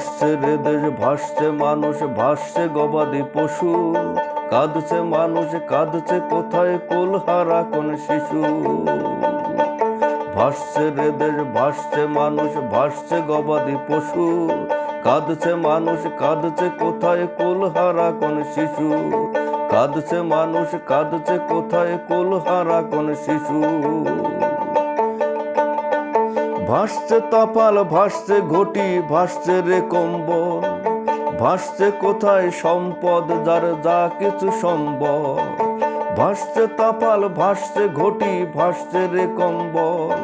ভাসছে রে দেশ, ভাসছে মানুষ, ভাসছে গবাদি পশু। কাঁদছে মানুষ, কাঁদছে কোথায় কোলহারা কোন শিশু। ভাসছে রে দেশ, ভাসছে মানুষ, ভাসছে গবাদি পশু। কাঁদছে মানুষ, কাঁদছে কোথায় কোলহারা কোন শিশু। কাঁদছে মানুষ, কাঁদছে কোথায় কোলহারা কোন শিশু। ভাসছে তপাল ভাসছে ঘটি, ভাসছে রে কম্বল। ভাসছে কোথায় সম্পদ, যার যা কিছু সম্ভব ভাসছে তাপাল ভাসছে ঘটি, ভাসছে রে কম্বল।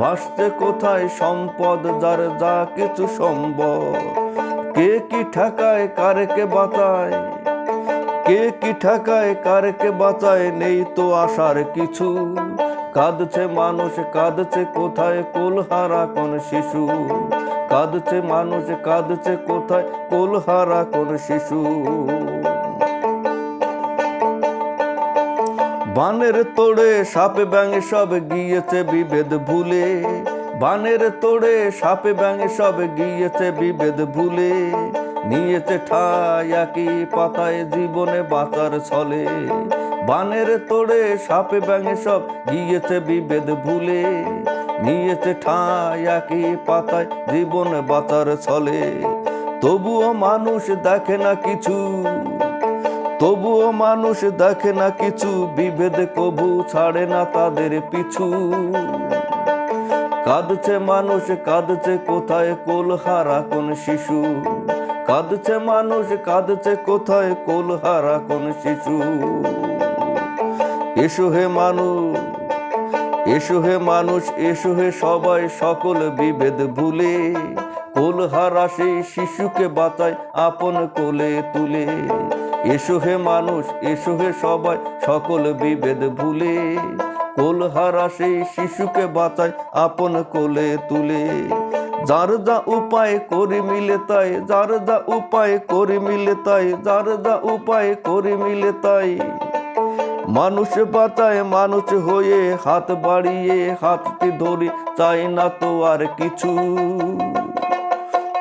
ভাসছে কোথায় সম্পদ, যার যা কিছু সম্ভব কে কি ঠেকায় কারকে বাঁচায়? কে কি ঠেকায় কারকে বাঁচায়, নেই তো আসার কিছু। কাঁদছে মানুষ, কাঁদছে কোথায়, কোলহারা কোন শিশু। কাঁদছে মানুষ, কাঁদছে কোথায়, কোলহারা কোন শিশু। বানের তোড়ে সাপে ব্যাঙে সব গিয়েছে বিভেদ ভুলে। বানের তোড়ে সাপে ব্যাঙে সব গিয়েছে বিভেদ ভুলে। নিয়েছে ঠাই একই পাতায় জীবনে বাঁচার ছলে। বানের তোড়ে সাপে ব্যাঙে সব গিয়েছে বিভেদ ভুলে। নিয়েছে ঠাই একই পাতায় জীবনে বাঁচার ছলে। তবুও মানুষ দেখে না কিছু। তবুও মানুষ দেখে না কিছু। বিভেদ কবু ছাড়ে না তাদের পিছু। কাঁদছে মানুষ, কাঁদছে কোথায় কোলহারা কোন শিশু। কাঁদছে মানুষ, কাঁদছে কোথায় কোলহারা কোন শিশু? এসো হে মানুষ, এসো হে মানুষ, এসো হে সবাই সকল বিভেদ ভুলে। কোলহারা সেই শিশুকে বাঁচায় আপন কোলে তুলে। এসো হে মানুষ, এসো হে সবাই সকল বিভেদ ভুলে। কোলহারা সেই শিশুকে বাঁচায় আপন কোলে তুলে। যার যা উপায় করি মিলে তাই, যার যা উপায় করি মিলে তাই, যার যা উপায় করি মিলে তাই। মানুষ বাঁচায়, মানুষ হয়ে হাত বাড়িয়ে হাতটি ধরি, চাই না তো আর কিছু।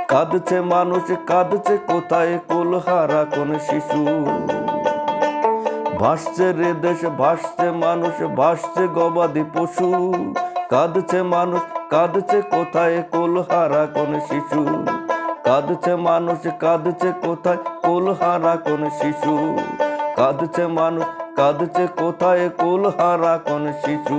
কাঁদছে মানুষ, কাঁদছে কোথায়, কোলহারা কোন শিশু। ভাসছে রে দেশ, ভাসছে মানুষ, ভাসছে গবাদি পশু। কাঁদছে মানুষ কাঁদছে কোথায় কোলহারা কোন শিশু? কাঁদছে মানুষ, কাঁদছে কোথায় কোলহারা কোন শিশু? কাঁদছে মানুষ, কাঁদছে কোথায় কোলহারা কোন শিশু?